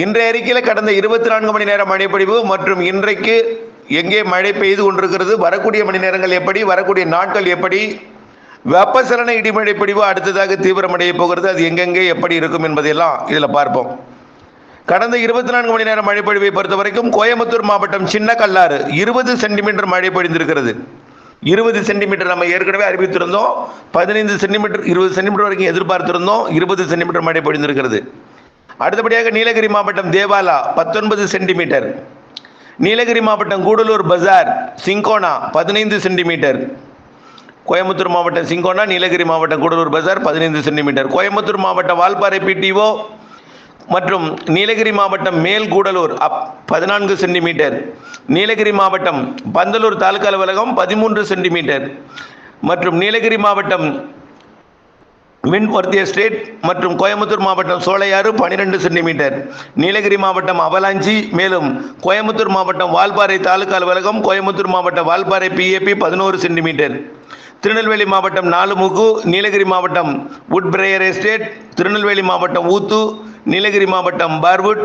இன்றைய அறிக்கையில் கடந்த இருபத்தி நான்கு மணி நேர மழைப்பொழிவு மற்றும் இன்றைக்கு எங்கே மழை பெய்து கொண்டிருக்கிறது வரக்கூடிய மணி நேரங்கள் எப்படி வரக்கூடிய நாட்கள் எப்படி வெப்பசலன இடிமழை பிடிவு அடுத்ததாக தீவிரமடைய போகிறது அது எங்கெங்கே எப்படி இருக்கும் என்பதையெல்லாம் இதில் பார்ப்போம். கடந்த இருபத்தி நான்கு மணி நேரம் மழை பொழிவை பொறுத்த வரைக்கும் கோயம்புத்தூர் மாவட்டம் சின்ன கல்லாறு இருபது சென்டிமீட்டர் மழை பொழிந்திருக்கிறது. இருபது சென்டிமீட்டர் நம்ம ஏற்கனவே அறிவித்திருந்தோம் பதினைந்து சென்டிமீட்டர் இருபது சென்டிமீட்டர் வரைக்கும் எதிர்பார்த்திருந்தோம் இருபது சென்டிமீட்டர் மழை பொழிந்திருக்கிறது. அடுத்தபடியாக நீலகிரி மாவட்டம் தேவாலா பத்தொன்பது சென்டிமீட்டர். நீலகிரி மாவட்டம் கூடலூர் பஜார் சிங்கோனா பதினைந்து சென்டிமீட்டர். கோயம்புத்தூர் மாவட்டம் சிங்கோனா நீலகிரி மாவட்டம் கூடலூர் பஜார் பதினைந்து சென்டிமீட்டர். கோயம்புத்தூர் மாவட்டம் வால்பாறை பிடிஓ மற்றும் நீலகிரி மாவட்டம் மேல் கூடலூர் அப் பதினான்கு சென்டிமீட்டர். நீலகிரி மாவட்டம் பந்தலூர் தாலுகா அலுவலகம் பதிமூன்று சென்டிமீட்டர். மற்றும் நீலகிரி மாவட்டம் மின்வர்த்தி ஸ்டேட் மற்றும் கோயம்புத்தூர் மாவட்டம் சோலையாறு பன்னிரெண்டு சென்டிமீட்டர். நீலகிரி மாவட்டம் அவலாஞ்சி மேலும் கோயம்புத்தூர் மாவட்டம் வால்பாறை தாலுகா அலுவலகம் கோயம்புத்தூர் மாவட்டம் வால்பாறை பிஏபி பதினோரு சென்டிமீட்டர். திருநெல்வேலி மாவட்டம் நாலுமுகு நீலகிரி மாவட்டம் உட்பிரேயர் எஸ்டேட் திருநெல்வேலி மாவட்டம் ஊத்து நீலகிரி மாவட்டம் பார்வுட்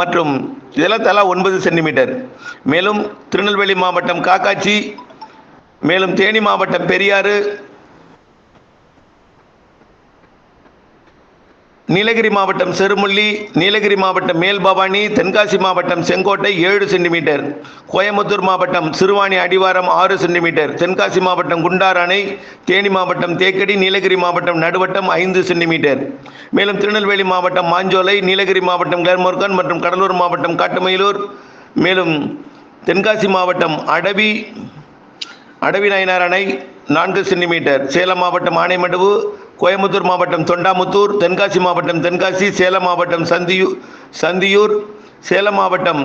மற்றும் இதெல்லாம் தலா ஒன்பது சென்டிமீட்டர். மேலும் திருநெல்வேலி மாவட்டம் காக்காச்சி மேலும் தேனி மாவட்டம் பெரியாறு நீலகிரி மாவட்டம் செருமுள்ளி நீலகிரி மாவட்டம் மேல்பவானி தென்காசி மாவட்டம் செங்கோட்டை ஏழு சென்டிமீட்டர் கோயம்புத்தூர் மாவட்டம் சிறுவாணி அடிவாரம் ஆறு சென்டிமீட்டர் தென்காசி மாவட்டம் குண்டார் அணை தேனி மாவட்டம் தேக்கடி நீலகிரி மாவட்டம் நடுவட்டம் ஐந்து சென்டிமீட்டர். மேலும் திருநெல்வேலி மாவட்டம் மாஞ்சோலை நீலகிரி மாவட்டம் கிளர்மோர்கன் மற்றும் கடலூர் மாவட்டம் காட்டுமயிலூர் மேலும் தென்காசி மாவட்டம் அடவி அடவி நயனார் அணை நான்கு சென்டிமீட்டர். சேலம் மாவட்டம் ஆனைமடுவு கோயம்புத்தூர் மாவட்டம் தொண்டாமுத்தூர் தென்காசி மாவட்டம் தென்காசி சேலம் மாவட்டம் சந்தியூ சந்தியூர் சேலம் மாவட்டம்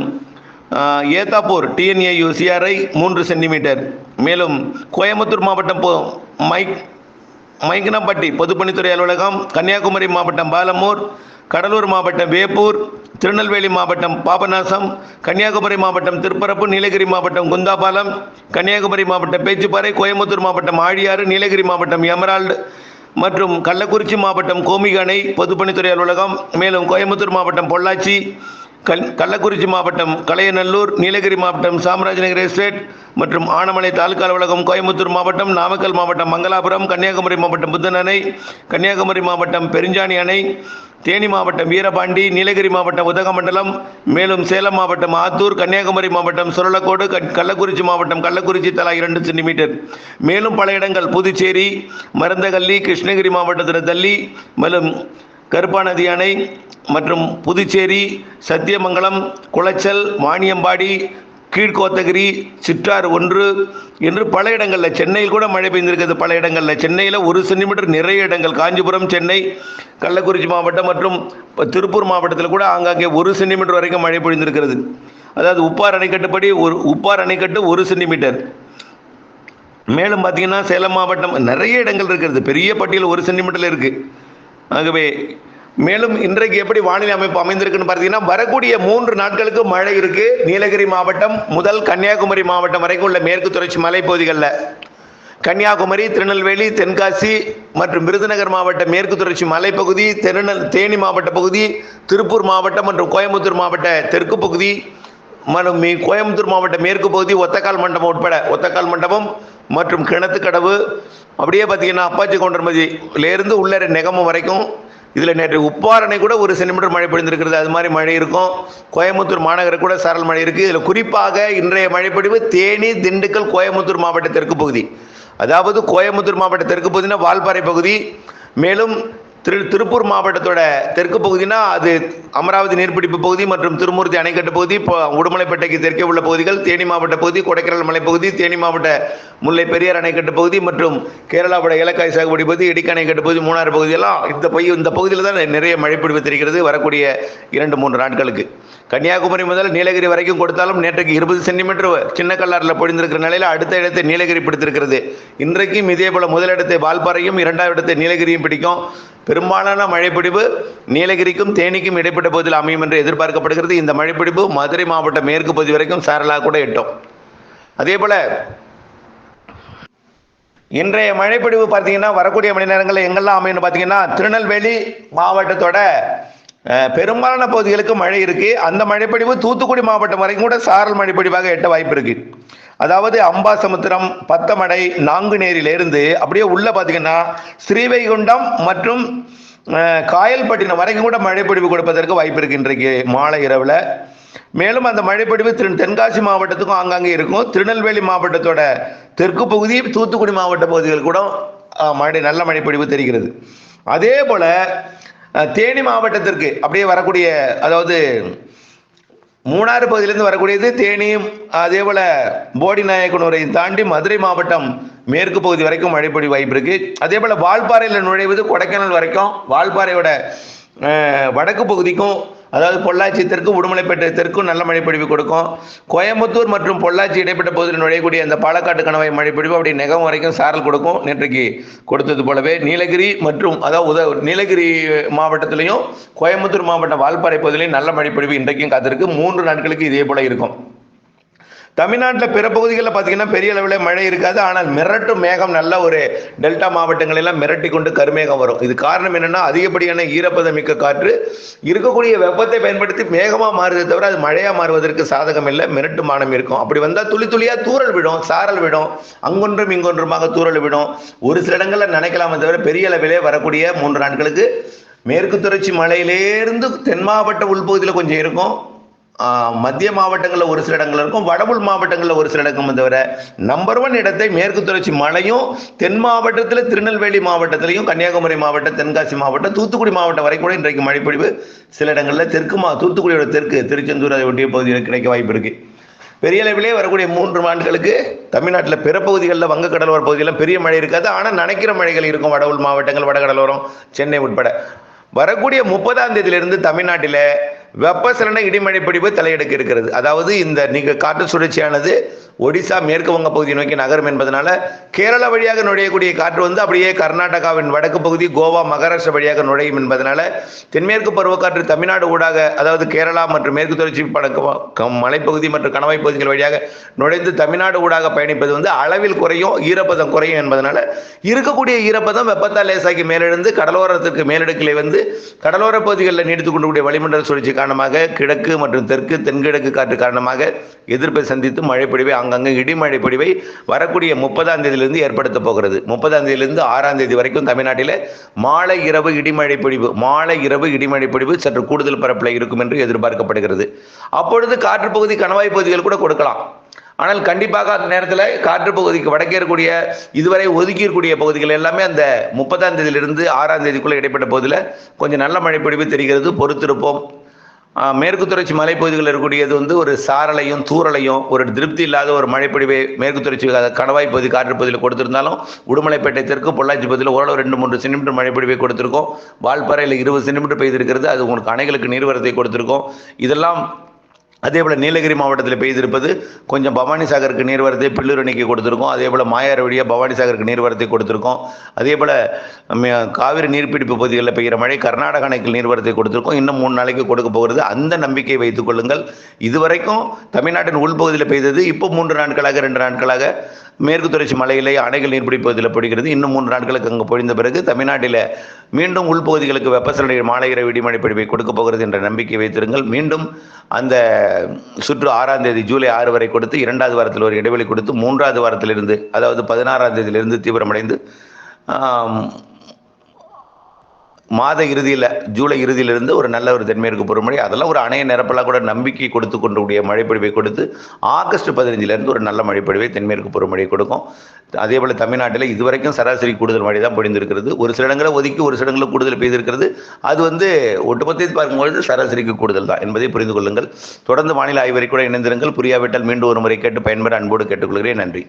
ஏத்தாப்பூர் டிஎன்ஏயு சிஆர்ஐ மூன்று சென்டிமீட்டர். மேலும் கோயம்புத்தூர் மாவட்டம் மைக் மைங்கனப்பட்டி பொதுப்பணித்துறை அலுவலகம் கன்னியாகுமரி மாவட்டம் பாலமூர் கடலூர் மாவட்டம் வேப்பூர் திருநெல்வேலி மாவட்டம் பாபநாசம் கன்னியாகுமரி மாவட்டம் திருப்பரப்பு நீலகிரி மாவட்டம் குந்தாபாலம் கன்னியாகுமரி மாவட்டம் பேச்சுப்பாறை கோயம்புத்தூர் மாவட்டம் ஆழியாறு நீலகிரி மாவட்டம் எமரால்டு மற்றும் கள்ளக்குறிச்சி மாவட்டம் கோமிகணை பொதுப்பணித்துறை அலுவலகம் மேலும் கோயம்புத்தூர் மாவட்டம் பொள்ளாச்சி கல் கள்ளக்குறிச்சி மாவட்டம் கலையநல்லூர் நீலகிரி மாவட்டம் சாமராஜநகர் எஸ்டேட் மற்றும் ஆனமலை தாலுகா அலுவலகம் கோயம்புத்தூர் மாவட்டம் நாமக்கல் மாவட்டம் மங்களாபுரம் கன்னியாகுமரி மாவட்டம் புத்தன் அணை கன்னியாகுமரி மாவட்டம் பெருஞ்சாணி அணை தேனி மாவட்டம் வீரபாண்டி நீலகிரி மாவட்டம் உதகமண்டலம் மேலும் சேலம் மாவட்டம் ஆத்தூர் கன்னியாகுமரி மாவட்டம் சுரலக்கோடு கள்ளக்குறிச்சி மாவட்டம் கள்ளக்குறிச்சி தலா இரண்டு சென்டிமீட்டர். மேலும் பல இடங்கள் புதுச்சேரி மருந்தகல்லி கிருஷ்ணகிரி மாவட்டத்தில் தள்ளி மேலும் கருப்பாநதி அணை மற்றும் புதுச்சேரி சத்தியமங்கலம் குளச்சல் வாணியம்பாடி கீழ்கோத்தகிரி சிற்றார் ஒன்று என்று பல இடங்களில் சென்னையில் கூட மழை பெய்திருக்கிறது பல இடங்களில். சென்னையில் ஒரு சென்டிமீட்டர் நிறைய இடங்கள் காஞ்சிபுரம் சென்னை கள்ளக்குறிச்சி மாவட்டம் மற்றும் திருப்பூர் மாவட்டத்தில் கூட ஆங்காங்கே ஒரு சென்டிமீட்டர் வரைக்கும் மழை பொழிந்திருக்கிறது. அதாவது உப்பார் அணைக்கட்டுப்படி ஒரு உப்பார் அணைக்கட்டு ஒரு சென்டிமீட்டர். மேலும் பார்த்தீங்கன்னா சேலம் மாவட்டம் நிறைய இடங்கள் இருக்கிறது. பெரிய பட்டியல் ஒரு சென்டிமீட்டரில் இருக்குது ஆகவே மேலும் இன்றைக்கு எப்படி வானிலை அமைப்பு அமைந்திருக்குன்னு பார்த்தீங்கன்னா வரக்கூடிய மூன்று நாட்களுக்கு மழை இருக்கு. நீலகிரி மாவட்டம் முதல் கன்னியாகுமரி மாவட்டம் வரைக்கும் உள்ள மேற்கு தொடர்ச்சி மலைப்பகுதிகளில் கன்னியாகுமரி திருநெல்வேலி தென்காசி மற்றும் விருதுநகர் மாவட்ட மேற்கு தொடர்ச்சி மலைப்பகுதி திருநெல் தேனி மாவட்ட பகுதி திருப்பூர் மாவட்டம் மற்றும் கோயம்புத்தூர் மாவட்ட தெற்கு பகுதி மற்றும் கோயம்புத்தூர் மாவட்ட மேற்கு பகுதி ஒத்தக்கால் மண்டபம் உட்பட ஒத்தக்கால் மண்டபம் மற்றும் கிணத்துக்கடவு அப்படியே பார்த்தீங்கன்னா அப்பாச்சி கவுண்டர்மதியிலேருந்து உள்ளே நெகமம் வரைக்கும் இதில் நேற்று உப்பாரணை கூட ஒரு சென்டிமீட்டர் மழை பொழிந்திருக்கிறது. அது மாதிரி மழை இருக்கும். கோயம்புத்தூர் மாநகர கூட சாரல் மழை இருக்குது இதில் குறிப்பாக இன்றைய மழைப்பொழிவு தேனி திண்டுக்கல் கோயம்புத்தூர் மாவட்ட தெற்கு பகுதி. அதாவது கோயம்புத்தூர் மாவட்ட தெற்கு பகுதினா வால்பாறை பகுதி. மேலும் திரு திருப்பூர் மாவட்டத்தோட தெற்கு பகுதினா அது அமராவதி நீர்பிடிப்பு பகுதி மற்றும் திருமூர்த்தி அணைக்கட்டு பகுதி இப்போ உடுமலைப்பேட்டைக்கு தெற்கே உள்ள பகுதிகள் தேனி மாவட்ட பகுதி கொடைக்கானல் மலைப்பகுதி தேனி மாவட்ட முல்லை பெரியார் அணைக்கட்டு பகுதி மற்றும் கேரளாவோட ஏலக்காய் சாகுபடி பகுதி இடிக்க அணைக்கட்டு பகுதி மூணாறு பகுதியெல்லாம் இந்த பகுதி இந்த பகுதியில் தான் நிறைய மழை பிடிப்பு தெரிகிறது வரக்கூடிய இரண்டு மூன்று நாட்களுக்கு. கன்னியாகுமரி முதல் நீலகிரி வரைக்கும் கொடுத்தாலும் நேற்றுக்கு இருபது சென்டிமீட்டர் சின்ன கல்லாரில் பொழிந்திருக்கிற நிலையில் அடுத்த இடத்தை நீலகிரி பிடித்திருக்கிறது. இன்றைக்கும் இதே போல முதலிடத்தை வால்பாறையும் இரண்டாவது இடத்தை நீலகிரியும் பிடிக்கும். பெரும்பாலான மழைப்பிடிப்பு நீலகிரிக்கும் தேனிக்கும் இடைப்பட்ட பகுதியில் அமையும் என்று எதிர்பார்க்கப்படுகிறது. இந்த மழைப்பிடிப்பு மதுரை மாவட்ட மேற்கு பகுதி வரைக்கும் சாரலாக கூட எட்டும். அதே போல இன்றைய மழைப்பிடிவு பார்த்தீங்கன்னா வரக்கூடிய மணி நேரங்களில் எங்கெல்லாம் அமையும்னு பார்த்தீங்கன்னா திருநெல்வேலி மாவட்டத்தோட பெரும்பாலான பகுதிகளுக்கு மழை இருக்கு. அந்த மழைப்பொழிவு தூத்துக்குடி மாவட்டம் வரைக்கும் கூட சாரல் மழைப்பொழிவாக எட்ட வாய்ப்பு இருக்கு. அதாவது அம்பாசமுத்திரம் பத்தமடை நாங்குநேரியிலிருந்து அப்படியே உள்ள பார்த்தீங்கன்னா ஸ்ரீவைகுண்டம் மற்றும் காயல்பட்டினம் வரைக்கும் கூட மழைப்பொழிவு கொடுப்பதற்கு வாய்ப்பு இருக்கு இன்றைக்கு மாலை இரவில். மேலும் அந்த மழைப்பொழிவு திரு தென்காசி மாவட்டத்துக்கும் ஆங்காங்கே இருக்கும். திருநெல்வேலி மாவட்டத்தோட தெற்கு பகுதி தூத்துக்குடி மாவட்ட பகுதிகள் கூட மழை நல்ல மழைப்பொழிவு தெரிகிறது. அதே போல தேனி மாவட்டத்திற்கு அப்படியே வரக்கூடிய அதாவது மூணாறு பகுதியிலிருந்து வரக்கூடியது தேனியும் அதே போல போடி நாயக்கனூரை தாண்டி மதுரை மாவட்டம் மேற்கு பகுதி வரைக்கும் மழைப்பொழி வாய்ப்பு இருக்கு. அதே போல வால்பாறையில் நுழைவது கொடைக்கானல் வரைக்கும் வால்பாறையோட வடக்கு பகுதிக்கும் அதாவது பொள்ளாச்சி தெற்கு உடுமலைப்பேட்டை தெற்கும் நல்ல மழைப்பொழிவு கொடுக்கும். கோயம்புத்தூர் மற்றும் பொள்ளாச்சி இடைப்பட்ட பகுதியில் நுழையக்கூடிய அந்த பாலக்காட்டு கணவாய் மழைப்பொழிவு அப்படி நெகம் வரைக்கும் சாரல் கொடுக்கும் நேற்றைக்கு கொடுத்தது போலவே. நீலகிரி மற்றும் அதாவது உத நீலகிரி மாவட்டத்திலையும் கோயம்புத்தூர் மாவட்டம் வால்பாறை பகுதியிலையும் நல்ல மழைப்பொழிவு இன்றைக்கும் காத்திருக்கு. மூன்று நாட்களுக்கு இதே போல இருக்கும். தமிழ்நாட்டில் பிற பகுதிகளில் பார்த்தீங்கன்னா பெரிய அளவில் மழை இருக்காது. ஆனால் மிரட்டும் மேகம் நல்ல ஒரு டெல்டா மாவட்டங்களெல்லாம் மிரட்டி கொண்டு கருமேகம் வரும். இது காரணம் என்னென்னா அதிகப்படியான ஈரப்பதம் மிக்க காற்று இருக்கக்கூடிய வெப்பத்தை பயன்படுத்தி மேகமாக மாறுதே தவிர அது மழையாக மாறுவதற்கு சாதகம் இல்லை. மிரட்டு மானம் இருக்கும். அப்படி வந்தால் துளி துளியாக தூரல் விடும் சாரல் விடும் அங்கொன்றும் இங்கொன்றுமாக தூரல் விடும். ஒரு சில இடங்களில் நினைக்கலாமே தவிர பெரிய அளவிலே வரக்கூடிய மூன்று நாட்களுக்கு மேற்கு தொடர்ச்சி மலையிலேருந்து தென் மாவட்ட உள்பகுதியில் கொஞ்சம் இருக்கும். மத்திய மாவட்டங்களில் ஒரு சில இடங்கள் இருக்கும் வடபுள் மாவட்டங்களில் ஒரு சில இடங்கள் தவிர நம்பர் ஒன் இடத்தை மேற்கு தொடர்ச்சி மலையும் தென் மாவட்டத்தில் திருநெல்வேலி மாவட்டத்திலையும் கன்னியாகுமரி மாவட்டம் தென்காசி மாவட்டம் தூத்துக்குடி மாவட்டம் வரை கூட இன்றைக்கு மழைப்பொழிவு சில இடங்களில் தெற்கு மா தூத்துக்குடியோட தெற்கு திருச்செந்தூர் அதை ஒட்டிய பகுதியில் கிடைக்க வாய்ப்பு இருக்கு. பெரிய அளவிலே வரக்கூடிய மூன்று ஆண்டுகளுக்கு தமிழ்நாட்டில் பிற பகுதிகளில் வங்க பகுதியில் பெரிய மழை இருக்காது. ஆனால் நனைக்கிற மழைகள் இருக்கும். வடவுள் மாவட்டங்கள் வடகடலோரம் சென்னை உட்பட. வரக்கூடிய முப்பதாம் தேதியிலிருந்து தமிழ்நாட்டில் வெப்பசலன இடிமழை பிடிப்பு தலையெடுக்க இருக்கிறது. அதாவது இந்த நீங்க காற்று சுழற்சியானது ஒடிசா மேற்கு வங்க பகுதியை நோக்கி நகரும் என்பதனால கேரளா வழியாக நுழையக்கூடிய காற்று வந்து அப்படியே கர்நாடகாவின் வடக்கு பகுதி கோவா மகாராஷ்டிரா வழியாக நுழையும் என்பதனால தென்மேற்கு பருவக்காற்று தமிழ்நாடு ஊடாக அதாவது கேரளா மற்றும் மேற்கு தொடர்ச்சி படக்கு மலைப்பகுதி மற்றும் கணவாய் பகுதிகள் வழியாக நுழைந்து தமிழ்நாடு ஊடாக பயணிப்பது வந்து அளவில் குறையும் ஈரப்பதம் குறையும் என்பதனால இருக்கக்கூடிய ஈரப்பதம் வெப்பத்தால் லேசாக்கி மேலெழுந்து கடலோரத்திற்கு மேலடுக்கிலே வந்து கடலோர பகுதிகளில் நீடித்துக் கொண்டுக்கூடிய வளிமண்டல சுழற்சி காரணமாக கிழக்கு மற்றும் தெற்கு தென்கிழக்கு காற்று காரணமாக எதிர்ப்பை சந்தித்து மழைப்பொழிவை அங்கங்கே இடிமழை பொழிவை வரக்கூடிய முப்பதாம் தேதியிலிருந்து ஏற்படுத்த போகிறது. முப்பதாம் தேதியிலிருந்து ஆறாம் தேதி வரைக்கும் தமிழ்நாட்டில் மாலை இரவு இடிமழை பொழிவு மாலை இரவு இடிமழை பொழிவு சற்று கூடுதல் பரப்பில் இருக்கும் என்று எதிர்பார்க்கப்படுகிறது. அப்பொழுது காற்று பகுதி கணவாய் பகுதிகள் கூட கொடுக்கலாம். ஆனால் கண்டிப்பாக அந்த நேரத்தில் காற்று பகுதிக்கு வடக்கே இருக்கக்கூடிய இதுவரை ஒதுக்கி இருக்கக்கூடிய பகுதிகள் எல்லாமே அந்த முப்பதாம் தேதியிலிருந்து ஆறாம் தேதிக்குள்ளே இடைப்பட்ட பகுதியில் கொஞ்சம் நல்ல மழை பொழிவு தெரிகிறது. பொறுத்திருப்போம். மேற்கு தொடர்ச்சி மலைப்பகுதிகளில் இருக்கக்கூடியது வந்து ஒரு சாரலையும் தூரலையும் ஒரு திருப்தி இல்லாத ஒரு மழைப்பொழிவை மேற்கு தொடர்ச்சி கணவாய் பகுதி காற்று பகுதியில் கொடுத்திருந்தாலும் உடுமலைப்பேட்டை தெற்கு பொள்ளாச்சி பகுதியில் ஓரளவு ரெண்டு மூன்று சென்டிமீட்டர் மழைப்பொழிவை கொடுத்திருக்கோம். வால்பாறையில் இருபது சென்டிமீட்டர் பெய்திருக்கிறது. அது உங்களுக்கு அணைகளுக்கு நீர்வரத்தை கொடுத்திருக்கோம். இதெல்லாம் அதே போல் நீலகிரி மாவட்டத்தில் பெய்திருப்பது கொஞ்சம் பவானி சாகருக்கு நீர்வரத்தை பில்லூரணிக்கு கொடுத்துருக்கோம். அதே போல் மாயாறு வழியாக பவானி சாகருக்கு நீர்வரத்தை கொடுத்துருக்கோம். அதே போல் காவிரி நீர்பிடிப்பு பகுதிகளில் பெய்கிற மழை கர்நாடக அணைக்கு நீர்வரத்தை கொடுத்துருக்கோம். இன்னும் மூணு நாளைக்கு கொடுக்க போகிறது. அந்த நம்பிக்கை வைத்துக் கொள்ளுங்கள். இதுவரைக்கும் தமிழ்நாட்டின் உள்பகுதியில் பெய்தது. இப்போ மூன்று நாட்களாக ரெண்டு நாட்களாக மேற்கு தொடர்ச்சி மலையிலே அணைகள் நீர்பிடிப்பதில் பொழிகிறது இன்னும் மூன்று நாட்களுக்கு அங்கு பொழிந்த பிறகு தமிழ்நாட்டில் மீண்டும் உள்பகுதிகளுக்கு வெப்பசலனை மாலை இரவு இடிமழை பிடிப்பை கொடுக்க போகிறது என்ற நம்பிக்கை வைத்திருங்கள். மீண்டும் அந்த சுற்று ஆறாம் தேதி ஜூலை ஆறு வரை கொடுத்து இரண்டாவது வாரத்தில் ஒரு இடைவெளி கொடுத்து மூன்றாவது வாரத்திலிருந்து அதாவது பதினாறாம் தேதியிலிருந்து தீவிரமடைந்து மாத இறுதியில் ஜூலை இறுதியிலிருந்து ஒரு நல்ல ஒரு தென்மேற்கு பருவமழை அதெல்லாம் ஒரு அணைய நிரப்பெல்லாம் கூட நம்பிக்கை கொடுத்து கொண்டுடைய மழைப்பொழிவை கொடுத்து ஆகஸ்ட் பதினஞ்சிலிருந்து ஒரு நல்ல மழைப்பொழிவை தென்மேற்கு பருவமழை கொடுக்கும். அதே போல் தமிழ்நாட்டில் இதுவரைக்கும் சராசரி கூடுதல் மழை தான் பொழிந்திருக்கிறது. ஒரு சில இடங்களில் ஒதுக்கி ஒரு சில இடங்களில் கூடுதல் பெய்திருக்கிறது. அது வந்து ஒட்டுமொத்தத்தை பார்க்கும்பொழுது சராசரிக்கு கூடுதல் தான் என்பதை புரிந்து கொள்ளுங்கள். தொடர்ந்து மாநில ஆய்வறை கூட இணைந்திருங்கள். புரியாவிட்டால் மீண்டும் ஒரு முறை கேட்டு பயன்பெற அன்போடு கேட்டுக்கொள்கிறேன். நன்றி.